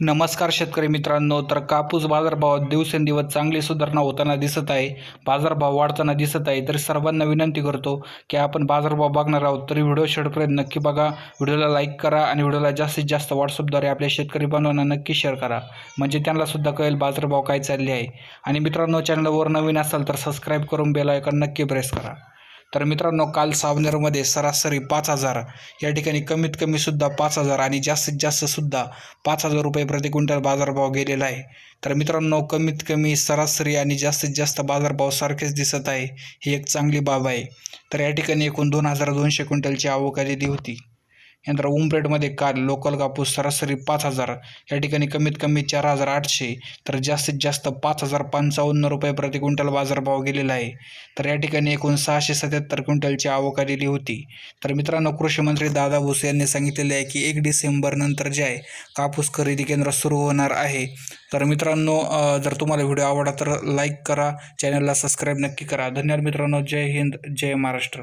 नमस्कार शेतकरी मित्रांनो तर कापूस बाजारभावात दिवसेंदिवस चांगली सुधारणा होताना दिसत आहे. बाजारभाव वाढताना दिसत आहे तर सर्वांना विनंती करतो की आपण बाजारभाव बघणार आहोत तरी व्हिडिओ शेवटपर्यंत नक्की बघा. व्हिडिओला लाईक करा आणि व्हिडिओला जास्तीत जास्त व्हॉट्सअपद्वारे आपल्या शेतकरी बांधवांना नक्की शेअर करा. म्हणजे त्यांनासुद्धा कळेल बाजारभाव काय चालले आहे. आणि मित्रांनो चॅनलवर नवीन असाल तर सबस्क्राईब करून बेल आयकॉन नक्की प्रेस करा. तर मित्रांनो काल सावनेरमध्ये सरासरी पाच हजार या ठिकाणी कमीत कमी सुद्धा पाच हजार आणि जास्तीत जास्त सुद्धा पाच हजार रुपये प्रति क्विंटल बाजारभाव गेलेला आहे. तर मित्रांनो कमीत कमी सरासरी आणि जास्तीत जास्त बाजारभाव सारखेच दिसत आहे ही एक चांगली बाब आहे. तर या ठिकाणी एकूण दोन हजार दोनशे क्विंटलची आवक आलेली होती. यानंतर उमरेडमध्ये काल लोकल कापूस सरासरी पाच हजार या ठिकाणी कमीत कमी चार हजार आठशे तर जास्तीत जास्त पाच हजार पंचावन्न रुपये प्रति क्विंटल बाजारभाव गेलेला आहे. तर या ठिकाणी एकूण सहाशे सत्याहत्तर क्विंटलची आवक आलेली होती. तर मित्रांनो कृषी मंत्री दादा भुसे यांनी सांगितलेले आहे की एक डिसेंबरनंतर जे आहे कापूस खरेदी केंद्र सुरू होणार आहे. तर मित्रांनो जर तुम्हाला व्हिडिओ आवडला तर लाईक करा चॅनलला सबस्क्राईब नक्की करा. धन्यवाद मित्रांनो. जय हिंद जय महाराष्ट्र.